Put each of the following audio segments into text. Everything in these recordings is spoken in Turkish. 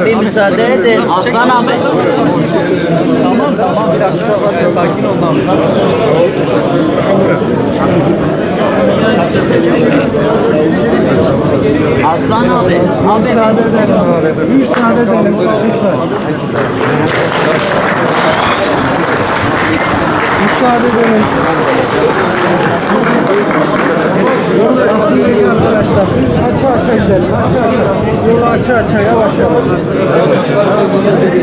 da bir müsaade edin. Aslan abi. Tamam tamam bir dakika sen sakin ol lan. Aslan abi. Abi. Müsaade edelim. Müsaade edelim lütfen. Müsaade edelim. Yolu iyi arkadaşlar. Biz açı açı gidelim. Açı açı. Yolu açı açı yavaş yavaş.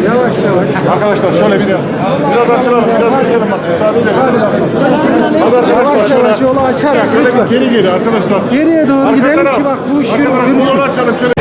Yavaş yavaş. Arkadaşlar şöyle bir biraz açılalım, biraz açalım bak müsaade edelim. Hadi arkadaşlar Yavaş şöyle, yavaş yolu açarak şöyle lütfen. bir geri geri arkadaşlar. Geriye doğru Arka gidelim taraf, ki bak bu işin arka taraf, bu yolu açalım şöyle.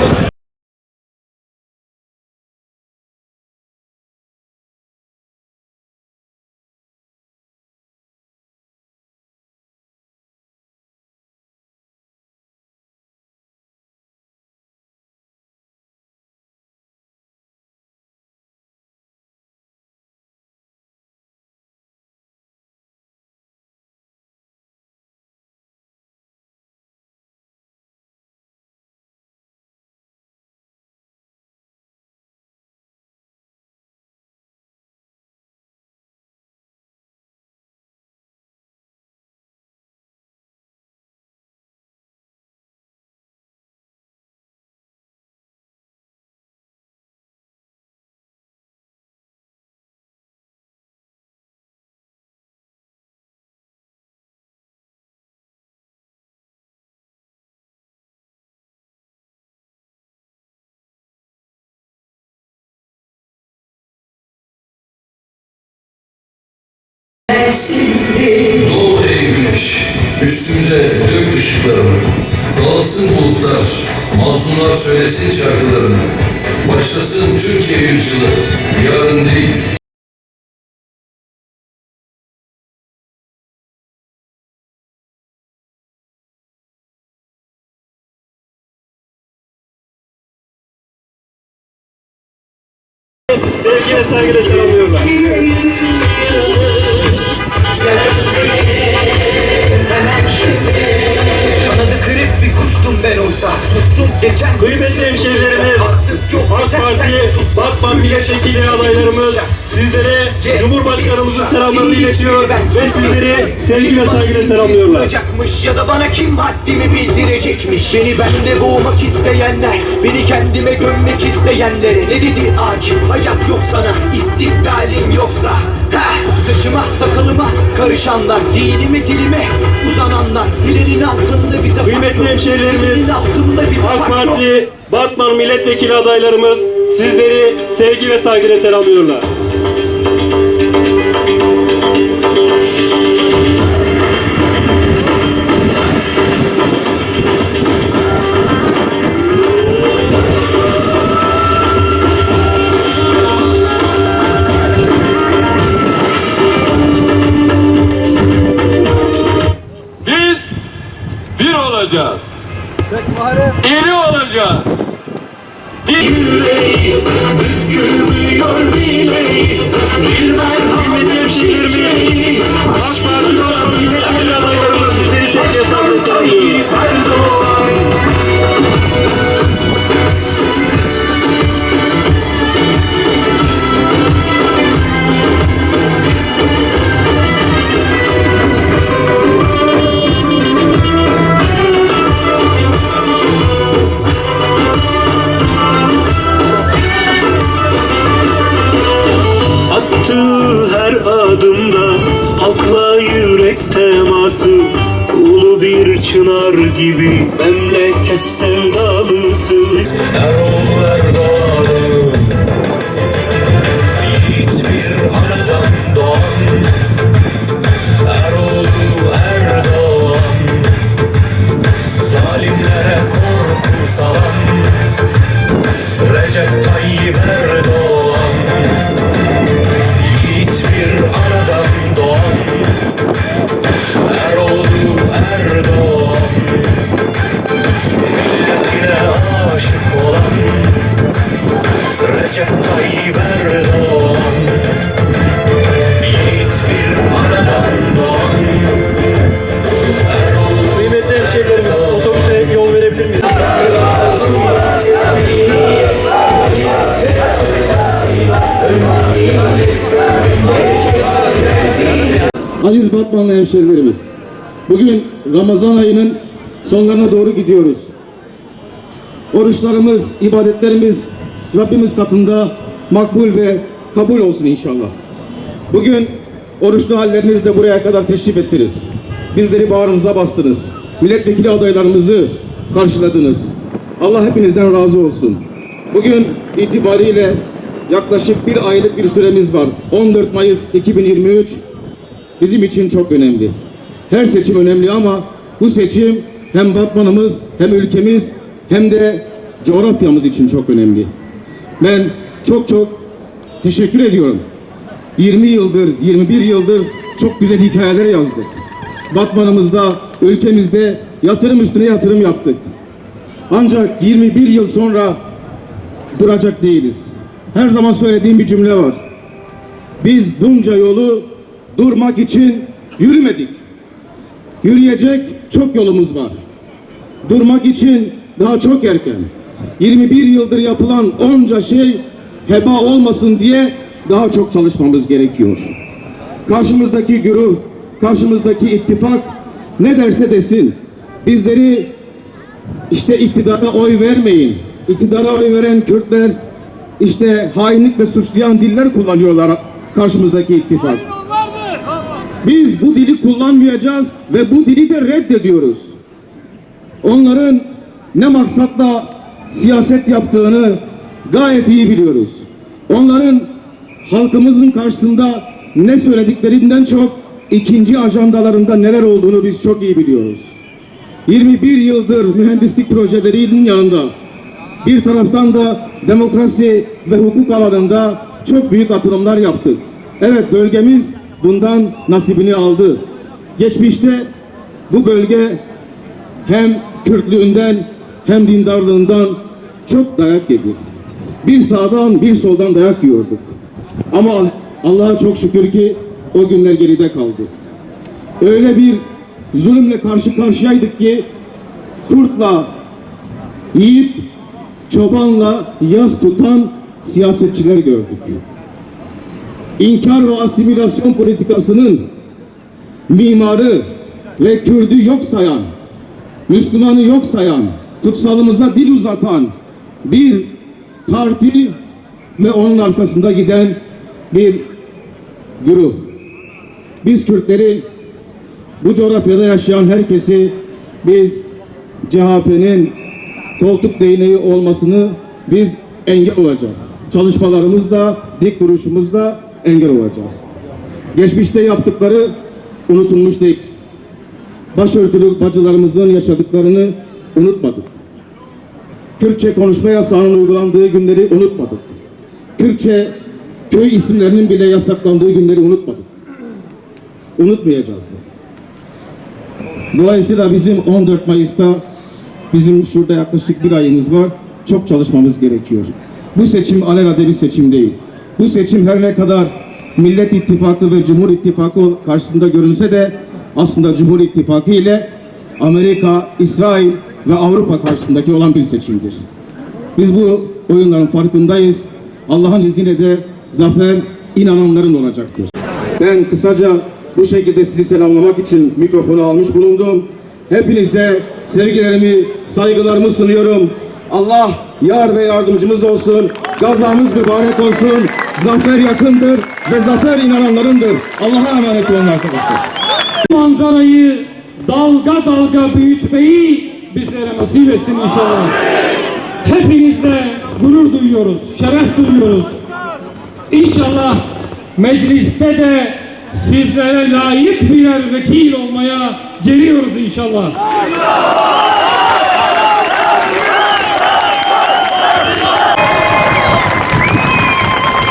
Doğu ey güneş, üstümüze dök ışıklarını. Dağılsın bulutlar, mazlumlar söylesin şarkılarını. Başlasın Türkiye yüzyılı, yarın değil, Sevgiyle saygıyla selamlıyorlar. Sustum geçen Kıymetli hemşehrilerimiz, AK Parti, Batman milletvekili adaylarımız sizlere Cumhurbaşkanımızın selamlarını iletiyor ve sizleri sevgi ve saygıyla selamlıyorlar. Ya da bana kim haddimi bildirecekmiş? Beni bende boğmak isteyenler Beni kendime gömmek isteyenlere Ne dedi? Akif hayat yok sana İstikbalim yoksa Saçıma sakalıma karışanlar Dinime dilime uzananlar Hilerin altında bize Kıymetli hemşehrilerimiz, altında bize AK. Parti, Batman milletvekili adaylarımız sizleri sevgi ve saygıyla selamlıyorlar. Bir olacağız. İri olacağız. Kıymetli hemşehrilerimiz, AK Parti, Batman milletvekili adaylarımız sizleri sevgi ve saygıyla selamlıyorlar. Attığı adımda halkla yürek teması Ulu bir çınar gibi memleket sevdalısı Erol Erdoğan'ım Yiğit bir anadan doğan. Erol Erdoğan Zalimlere korku salan Tayyip Erdoğan Yiğit Kıymetli hemşehrilerimiz otobüse yol verebilir miyiz? Aziz Batmanlı hemşehrilerimiz, bugün Ramazan ayının sonlarına doğru gidiyoruz. Oruçlarımız, ibadetlerimiz Rabbimiz katında makbul ve kabul olsun inşallah. Bugün oruçlu hallerinizle buraya kadar teşrif ettiniz. Bizleri bağrınıza bastınız. Milletvekili adaylarımızı karşıladınız. Allah hepinizden razı olsun. Bugün itibariyle yaklaşık bir aylık bir süremiz var. 14 Mayıs 2023 bizim için çok önemli. Her seçim önemli ama bu seçim hem Batmanımız hem ülkemiz hem de coğrafyamız için çok önemli. Ben çok çok teşekkür ediyorum. 20 yıldır, 21 yıldır çok güzel hikayeler yazdık. Batmanımızda, ülkemizde yatırım üstüne yatırım yaptık. Ancak 21 yıl sonra duracak değiliz. Her zaman söylediğim bir cümle var. Biz bunca yolu durmak için yürümedik. Yürüyecek çok yolumuz var. Durmak için daha çok erken. 21 yıldır yapılan onca şey heba olmasın diye daha çok çalışmamız gerekiyor. Karşımızdaki güruh, karşımızdaki ittifak ne derse desin bizleri işte iktidara oy vermeyin. İktidara oy veren Kürtler işte hainlikle suçlayan diller kullanıyorlar karşımızdaki ittifak. Biz bu dili kullanmayacağız ve bu dili de reddediyoruz. Onların ne maksatla siyaset yaptığını gayet iyi biliyoruz. Onların halkımızın karşısında ne söylediklerinden çok ikinci ajandalarında neler olduğunu biz çok iyi biliyoruz. 21 yıldır mühendislik projelerinin yanında bir taraftan da demokrasi ve hukuk alanında çok büyük atılımlar yaptık. Evet bölgemiz bundan nasibini aldı. Geçmişte bu bölge hem Kürtlüğünden hem dindarlığından çok dayak yedi. Bir sağdan bir soldan dayak yiyorduk. Ama Allah'a çok şükür ki o günler geride kaldı. Öyle bir zulümle karşı karşıyaydık ki kurtla yiğit çobanla yas tutan siyasetçiler gördük. İnkar ve asimilasyon politikasının mimarı ve Kürdü yok sayan, Müslümanı yok sayan, kutsalımıza dil uzatan bir parti ve onun arkasında giden bir güruh. Biz Kürtleri bu coğrafyada yaşayan herkesi biz CHP'nin koltuk değneği olmasını biz engel olacağız. Çalışmalarımızda, dik duruşumuzda engel olacağız. Geçmişte yaptıkları unutulmuş değil. Başörtülü bacılarımızın yaşadıklarını unutmadık. Kürtçe konuşma yasağının uygulandığı günleri unutmadık. Kürtçe köy isimlerinin bile yasaklandığı günleri unutmadık. Unutmayacağız da. Dolayısıyla bizim 14 Mayıs'ta bizim şurada yaklaşık bir ayımız var. Çok çalışmamız gerekiyor. Bu seçim alelade bir seçim değil. Bu seçim her ne kadar Millet İttifakı ve Cumhur İttifakı karşısında görünse de aslında Cumhur İttifakı ile Amerika, İsrail ve Avrupa karşısındaki olan bir seçimdir. Biz bu oyunların farkındayız. Allah'ın izniyle de zafer inananların olacaktır. Ben kısaca bu şekilde sizi selamlamak için mikrofonu almış bulundum. Hepinize sevgilerimi, saygılarımı sunuyorum. Allah yar ve yardımcımız olsun. Gazamız mübarek olsun. Zafer yakındır ve zafer inananlarındır. Allah'a emanet olun arkadaşlar. manzarayı dalga dalga büyütmeyi bizlere nasip etsin inşallah. Hepinizle gurur duyuyoruz, şeref duyuyoruz. İnşallah mecliste de sizlere layık birer vekil olmaya geliyoruz inşallah.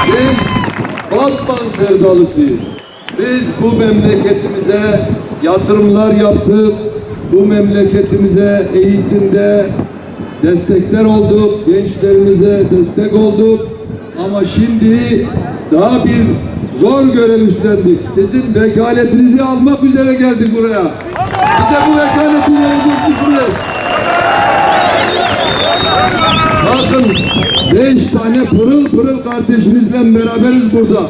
Biz Batman sevdalısıyız. Biz bu memleketimize yatırımlar yaptık. Bu memleketimize eğitimde destekler olduk. Gençlerimize destek olduk. Ama şimdi daha bir zor görev üstlendik. Sizin vekaletinizi almak üzere geldik buraya. Bize bu vekaleti vereceksiniz. Bakın beş tane pırıl pırıl kardeşinizle beraberiz burada.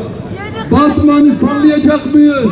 Batman'ı sallayacak mıyız?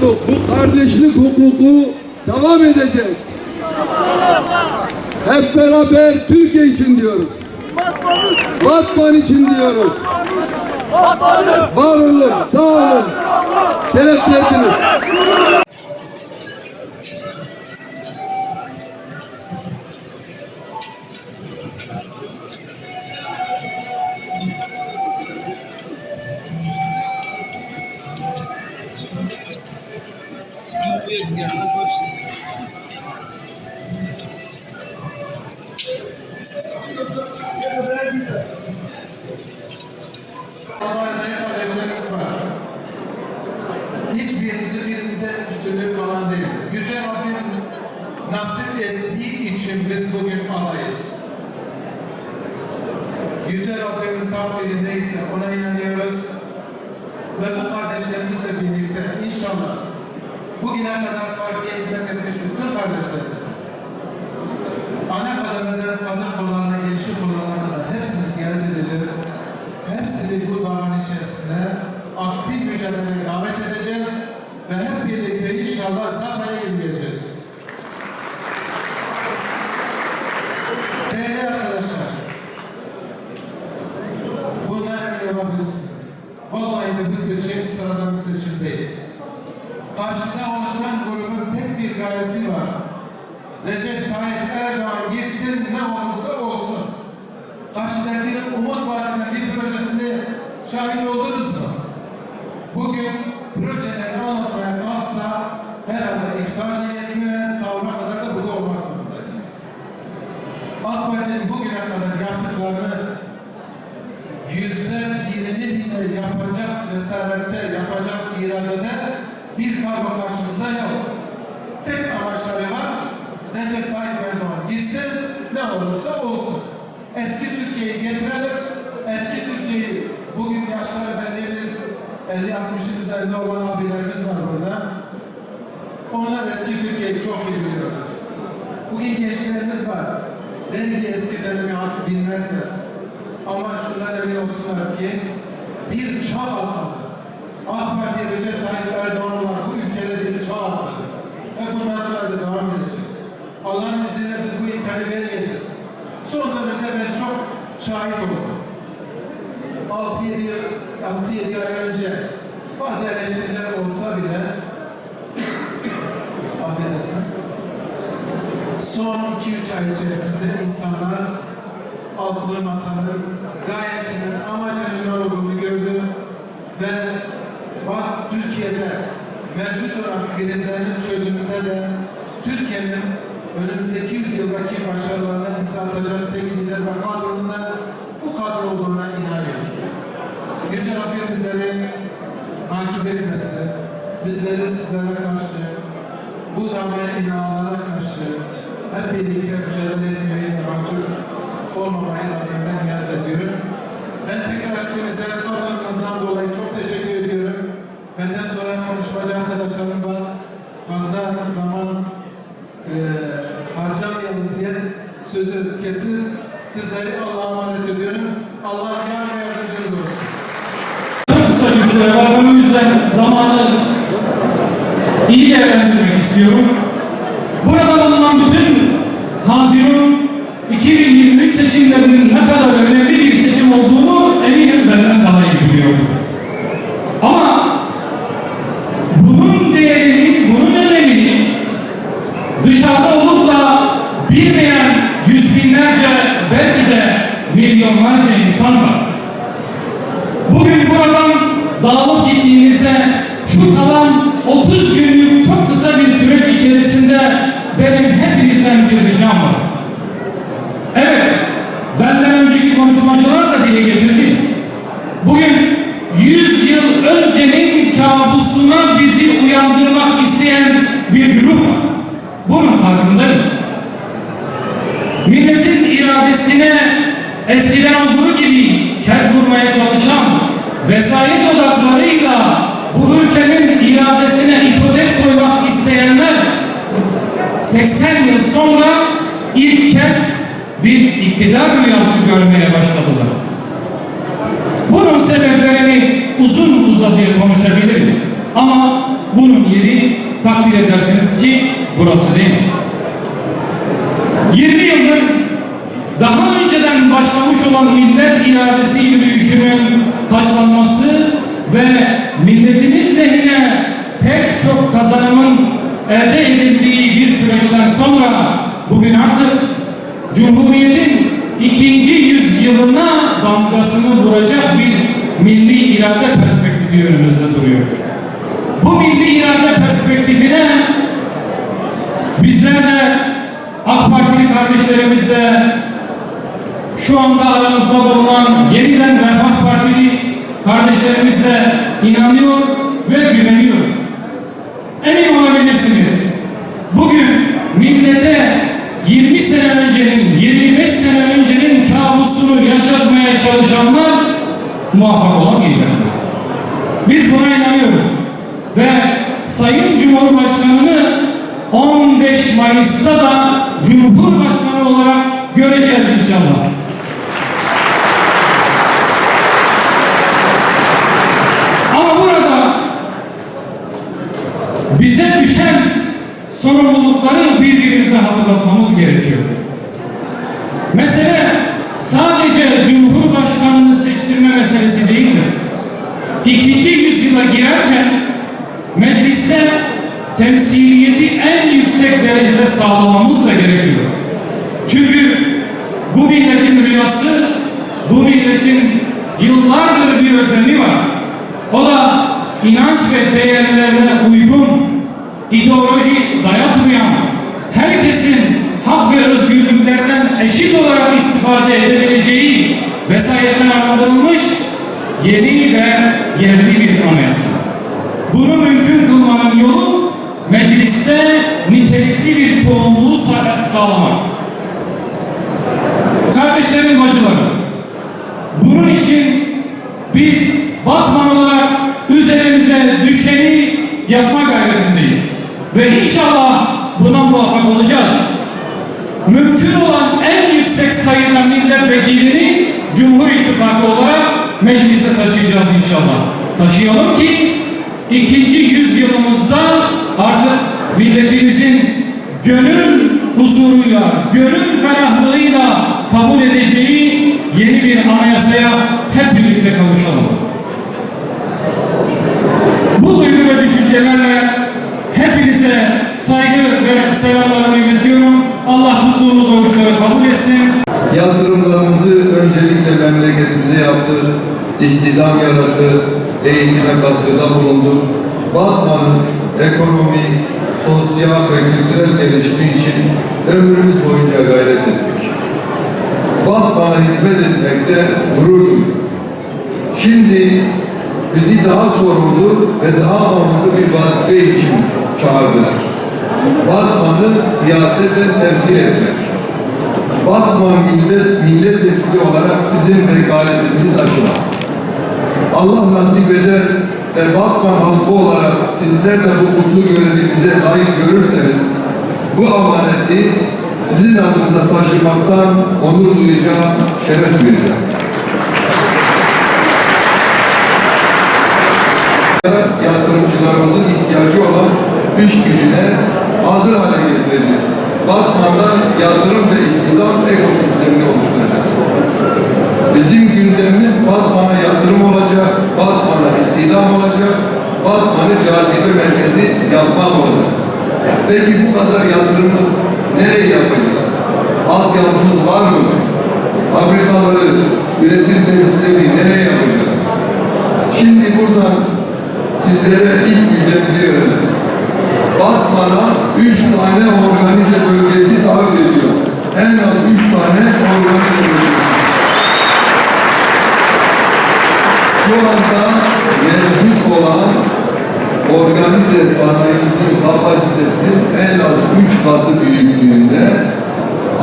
topluluk, bu kardeşlik hukuku devam edecek. Hep beraber Türkiye için diyoruz. Batman için diyoruz. Var olun, sağ olun. Şeref verdiniz. Bugüne kadar partiye hizmet etmiş bütün kardeşlerimiz ana kademeden kadın kollarına, gençlik kollarına kadar hepsini ziyaret edeceğiz. Hepsini bu davanın içerisinde aktif mücadeleye davet edeceğiz ve hep birlikte inşallah zafere indireceğiz. Değerli arkadaşlar, bundan emin olabilirsiniz. Vallahi de bu seçim sıradan bir seçim değil. Karşıda oluşan grubun tek bir gayesi var. Recep Tayyip Erdoğan gitsin ne olursa olsun. Karşıdakinin umut vadine bir projesini şahit oldunuz mu? Bugün projeleri anlatmaya kalksa herhalde iftar da yetmiyor, sahura kadar da burada olmak zorundayız. AK Parti'nin bugüne kadar yaptıklarını yüzde birini bile yapacak cesarette, yapacak iradede bir kavga karşımızda yok. Tek amaçları var. Recep Tayyip Erdoğan gitsin, ne olursa olsun. Eski Türkiye'yi getirelim. Eski Türkiye'yi bugün yaşları belli bir 50-60'ın üzerinde olan abilerimiz var burada. Onlar eski Türkiye'yi çok iyi biliyorlar. Bugün gençlerimiz var. Belki eski dönemi bilmezler. Ama şundan emin olsunlar ki bir çağ atıldı. Parti Recep Tayyip Erdoğan'la bu ülkede bir çağ atıldı. Ve bundan sonra da devam edecek. Allah'ın izniyle biz bu imkanı vermeyeceğiz. Son dönemde ben çok şahit oldum. 6-7 yıl, 6-7 ay önce bazı eleştiriler olsa bile affedersiniz son 2-3 ay içerisinde insanlar altılı masanın gayesinin amacının ne olduğunu gördü ve bak Türkiye'de mevcut olan krizlerin çözümünde de Türkiye'nin önümüzdeki yüzyıldaki başarılarına imza atacak tek lider ve kadronun bu kadro olduğuna inanıyor. Yüce Rabbim bizleri mahcup etmesin. Bizleri sizlere karşı, bu damaya binalara karşı hep birlikte mücadele etmeyi mahcup olmamayı Rabbimden niyaz ediyorum. Ben tekrar hepinize katılımınızdan dolayı çok teşekkür ediyorum. Benden sonra konuşmacı arkadaşlarım var. Fazla zaman eee harcamayalım diye sözü kesin sizleri Allah'a emanet ediyorum. Allah yar ve yardımcınız olsun. Çok kısa bir süre var. O yüzden zamanı iyi değerlendirmek istiyorum. Ket vurmaya çalışan vesayet odaklarıyla bu ülkenin iradesine ipotek koymak isteyenler 80 yıl sonra ilk kez bir iktidar rüyası görmeye başladılar. Bunun sebeplerini uzun uzadıya konuşabiliriz. Ama bunun yeri takdir edersiniz ki burası değil. 20 yıldır daha olan millet iradesi yürüyüşünün taşlanması ve milletimiz lehine pek çok kazanımın elde edildiği bir süreçten sonra bugün artık Cumhuriyet'in ikinci yüzyılına damgasını vuracak bir milli irade perspektifi önümüzde duruyor. Bu milli irade perspektifine bizler de AK Partili kardeşlerimiz de şu anda aramızda bulunan yeniden Refah Partili kardeşlerimiz de inanıyor ve güveniyoruz. Emin olabilirsiniz. Bugün millete 20 sene öncenin, 25 sene öncenin kabusunu yaşatmaya çalışanlar muvaffak olamayacaklar. Biz buna inanıyoruz. Ve Sayın Cumhurbaşkanı'nı 15 Mayıs'ta da Cumhurbaşkanı olarak göreceğiz inşallah. Ama burada bize düşen sorumlulukları birbirimize hatırlatmamız gerekiyor. Mesele sadece Cumhurbaşkanını seçtirme meselesi değildir. İkinci yüzyıla girerken mecliste temsiliyeti en yüksek derecede sağlamamız da gerekiyor. Çünkü bu milletin rüyası, bu milletin yıllardır bir özlemi var. O da inanç ve değerlerine uygun, ideoloji dayatmayan, herkesin hak ve özgürlüklerden eşit olarak istifade edebileceği vesayetten arındırılmış yeni ve yerli bir anayasa. Bunu mümkün kılmanın yolu mecliste nitelikli bir çoğunluğu sa- sağlamak. Kardeşlerim, bacılarım, bunun için biz Batman olarak üzerimize düşeni yapma gayretindeyiz. Ve inşallah buna muvaffak olacağız. Mümkün olan en yüksek sayıda milletvekilini Cumhur İttifakı olarak meclise taşıyacağız inşallah. Taşıyalım ki ikinci yüzyılımızda artık milletimizin gönül huzuruyla, gönül ferahlığıyla kabul edeceği yeni bir anayasaya hep birlikte kavuşalım. Bu duygu ve düşüncelerle hepinize saygı ve selamlarımı iletiyorum. Allah tuttuğumuz oruçları kabul etsin. Yatırımlarımızı öncelikle memleketimize yaptı, istihdam yarattı, eğitime katkıda bulundu. Batman'ın ekonomi, sosyal ve kültürel gelişimi için ömrümüz boyunca gayret ettik. Batman'a hizmet etmekte gurur. Şimdi bizi daha sorumlu ve daha onurlu bir vazife için çağırdılar. Batman'ı siyaseten temsil etmek. Batman millet, milletvekili olarak sizin vekaletinizi taşımak. Allah nasip eder ve Batman halkı olarak sizler de bu kutlu görevi bize layık görürseniz bu amaneti sizin adınıza taşımaktan onur duyacağım, şeref duyacağım. İş gücüne hazır hale getireceğiz. Batman'da yatırım ve istihdam ekosistemini oluşturacağız. Bizim gündemimiz Batman'a yatırım olacak, Batman'a istihdam olacak, Batman'ı cazibe merkezi yapmak olacak. Peki bu kadar yatırımı nereye yapacağız? Altyapımız var mı? Fabrikaları, üretim tesislerini nereye yapacağız? Şimdi buradan sizlere ilk müjdemizi verelim. Batman'a üç tane organize bölgesi davet ediyor. En az üç tane organize bölgesi. Şu anda mevcut olan organize sanayimizin kapasitesinin en az üç katı büyüklüğünde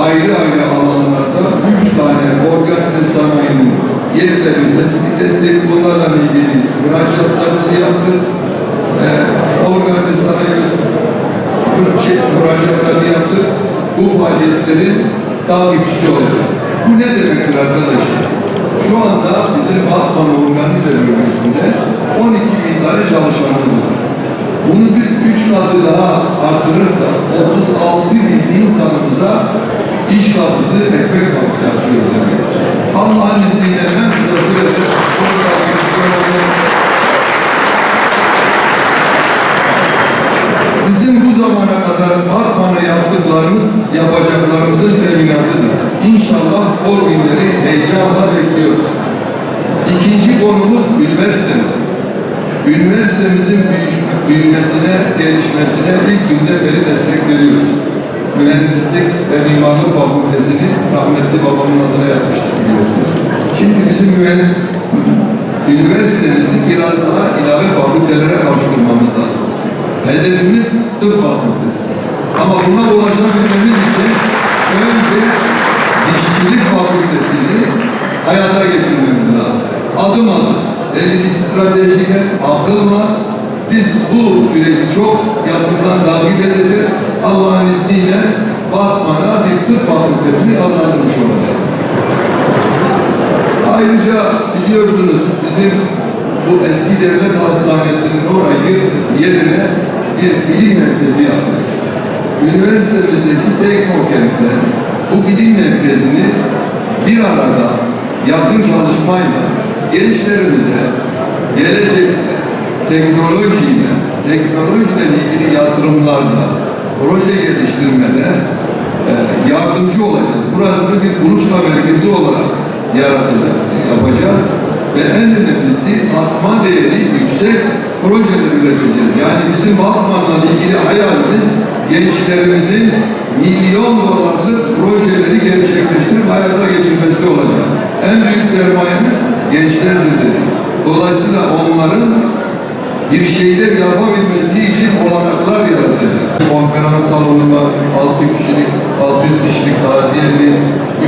ayrı ayrı alanlarda üç tane organize sanayinin yerlerini tespit ettik. Bunlarla ilgili müracaatlarımızı yaptık. Ee, organize sanayi şey, müracaatlarını. Bu faaliyetlerin takipçisi olacağız. Bu ne demektir arkadaşlar? Şu anda bizim Batman organize bölgesinde 12 bin tane çalışanımız var. Bunu biz üç katı daha artırırsak 36 bin insanımıza iş kapısı, ekmek kapısı açıyoruz demektir. Allah'ın izniyle en kısa sürede bu takipçilerine Bizim bu zamana kadar Batman'a yaptıklarımız, yapacaklarımızın teminatıdır. İnşallah o günleri heyecanla bekliyoruz. İkinci konumuz üniversitemiz. Üniversitemizin büyümesine, gelişmesine ilk günde beri destek veriyoruz. Mühendislik ve Mimarlık Fakültesini rahmetli babamın adına yapmıştık biliyorsunuz. Şimdi bizim mühend üniversitemizi biraz daha ilave fakültelere kavuşturmamız. Hedefimiz tıp fakültesi. Ama buna ulaşabilmemiz için önce dişçilik fakültesini hayata geçirmemiz lazım. Adım adım, belli bir stratejiyle, akılla biz bu süreci çok yakından takip edeceğiz. Allah'ın izniyle Batman'a bir tıp fakültesini kazandırmış olacağız. Ayrıca biliyorsunuz bizim bu eski devlet hastanesinin orayı yerine bir bilim merkezi yapıyoruz. Üniversitemizdeki teknokentler bu bilim merkezini bir arada yakın çalışmayla gençlerimize gelecekte teknolojiyle, teknolojiyle ilgili yatırımlarla, proje geliştirmede e, yardımcı olacağız. Burasını bir kuluçka merkezi olarak yaratacak, yapacağız ve en önemlisi katma değeri yüksek projeler üreteceğiz. Yani bizim Batman'la ilgili hayalimiz gençlerimizin milyon dolarlık projeleri gerçekleştirip hayata geçirmesi olacak. En büyük sermayemiz gençlerdir dedik. Dolayısıyla onların bir şeyler yapabilmesi için olanaklar yaratacağız. Konferans salonunda 6 kişilik, 600 kişilik taziyeli,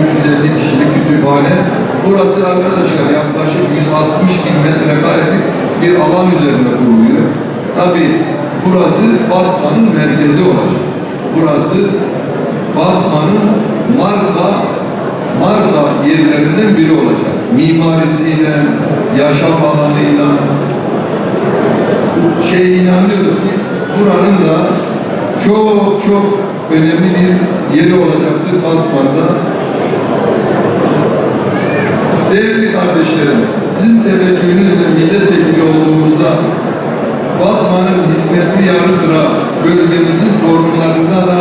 350 kişilik kütüphane. Burası arkadaşlar yaklaşık 160 bin metrekarelik bir alan üzerinde kuruluyor. Tabi burası Batman'ın merkezi olacak. Burası Batman'ın marka marka yerlerinden biri olacak. Mimarisiyle, yaşam alanıyla, şey inanıyoruz ki buranın da çok çok önemli bir yeri olacaktır Batman'da. Değerli kardeşlerim, sizin teveccühünüzle milletvekili olduğumuzda Batman'ın hizmeti yanı sıra bölgemizin sorunlarında da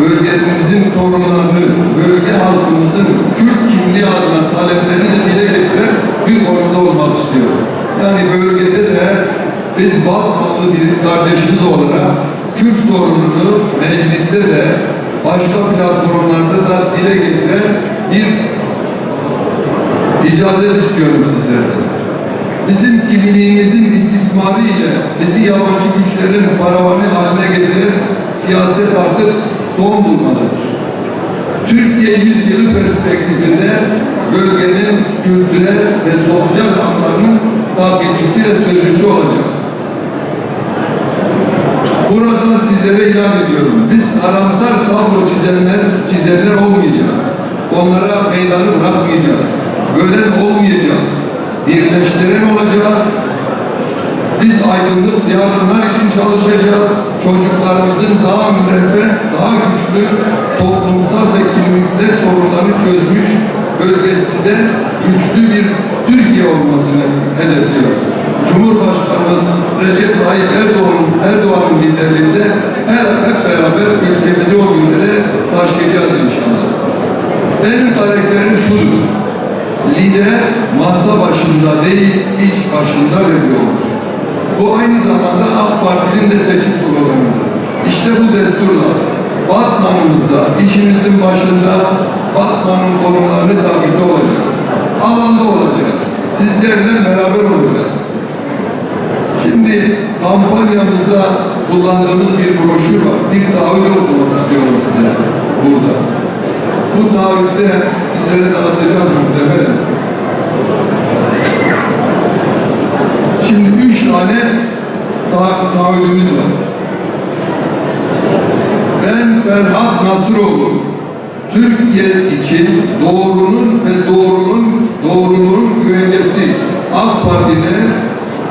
bölgemizin sorunlarını, bölge halkımızın Kürt kimliği adına taleplerini de dile getiren bir konuda olmak istiyorum. Yani bölgede de biz Batmanlı bir kardeşiniz olarak Kürt sorununu mecliste de başka platformlarda da dile getiren bir icazet istiyorum sizlerden. Bizim kimliğimizin istismarı ile bizi yabancı güçlerin paravanı haline getiren siyaset artık son bulmalıdır. Türkiye yüzyılı perspektifinde bölgenin kültürel ve sosyal haklarının takipçisi ve sözcüsü olacak. Buradan sizlere ilan ediyorum. Biz karamsar tablo çizenler, çizenler olmayacağız. Onlara meydanı bırakmayacağız. Bölen olmayacağız. Birleştiren olacağız. Biz aydınlık yarınlar için çalışacağız. Çocuklarımızın daha müreffeh, daha güçlü toplumsal ve kimliksel sorunlarını çözmüş bölgesinde güçlü bir Türkiye olmasını hedefliyoruz. Cumhurbaşkanımız Recep Tayyip Erdoğan, Erdoğan'ın liderliğinde her hep beraber ülkemizi o günlere taşıyacağız inşallah. Benim karakterim şudur. Lider masa başında değil, iç başında veriyormuş. Bu aynı zamanda AK Parti'nin de seçim sloganıdır. İşte bu desturla Batman'ımızda, işimizin başında Batman'ın konularını takipte olacağız. Alanda olacağız. Sizlerle beraber olacağız. Şimdi kampanyamızda kullandığımız bir broşür var. Bir taahhüt okumak istiyorum size burada. Bu taahhütte sizlere dağıtacağız muhtemelen. Şimdi üç tane ta var. Ben Ferhat Nasıroğlu, Türkiye için doğrunun ve doğrunun doğruluğun güvencesi AK Parti'de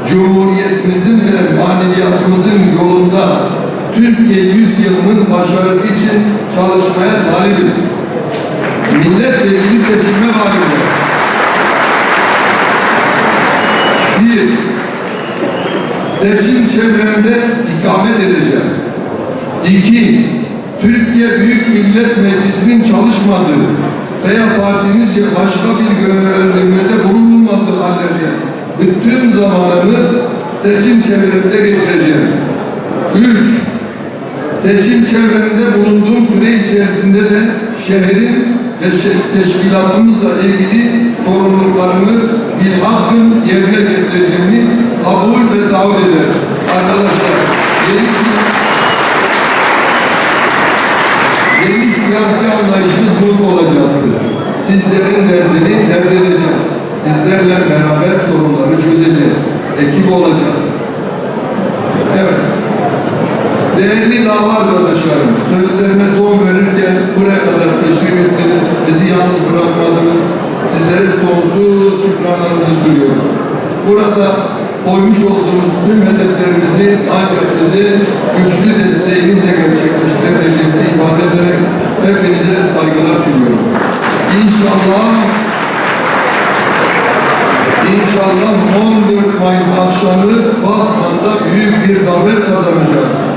Cumhuriyetimizin ve maneviyatımızın yolunda Türkiye yüzyılının başarısı için çalışmaya talibim. Milletvekili seçilme vaadimde. Bir, seçim çevremde ikamet edeceğim. İki, Türkiye Büyük Millet Meclisi'nin çalışmadığı veya partimizce başka bir görevlendirmede bulunmadığı hallerle bütün zamanımı seçim çevremde geçireceğim. Üç, seçim çevremde bulunduğum süre içerisinde de şehrin ve teşkilatımızla ilgili sorumluluklarımı bilhakkın yerine getireceğimi kabul ve davet ederim. Arkadaşlar, yeni, yeni siyasi anlayışımız bu olacaktır. Sizlerin derdini dert edeceğiz. Sizlerle beraber sorunları çözeceğiz. Ekip olacağız. Evet. Değerli dava arkadaşlarım, sözlerime son verirken buraya kadar teşrif ettiniz, bizi yalnız bırakmadınız. Sizlere sonsuz şükranlarımızı sunuyorum. Burada koymuş olduğumuz tüm hedeflerimizi ancak sizin güçlü desteğinizle gerçekleştirebileceğimizi ifade ederek hepinize saygılar sunuyorum. İnşallah İnşallah 14 Mayıs akşamı Batman'da büyük bir zafer kazanacağız.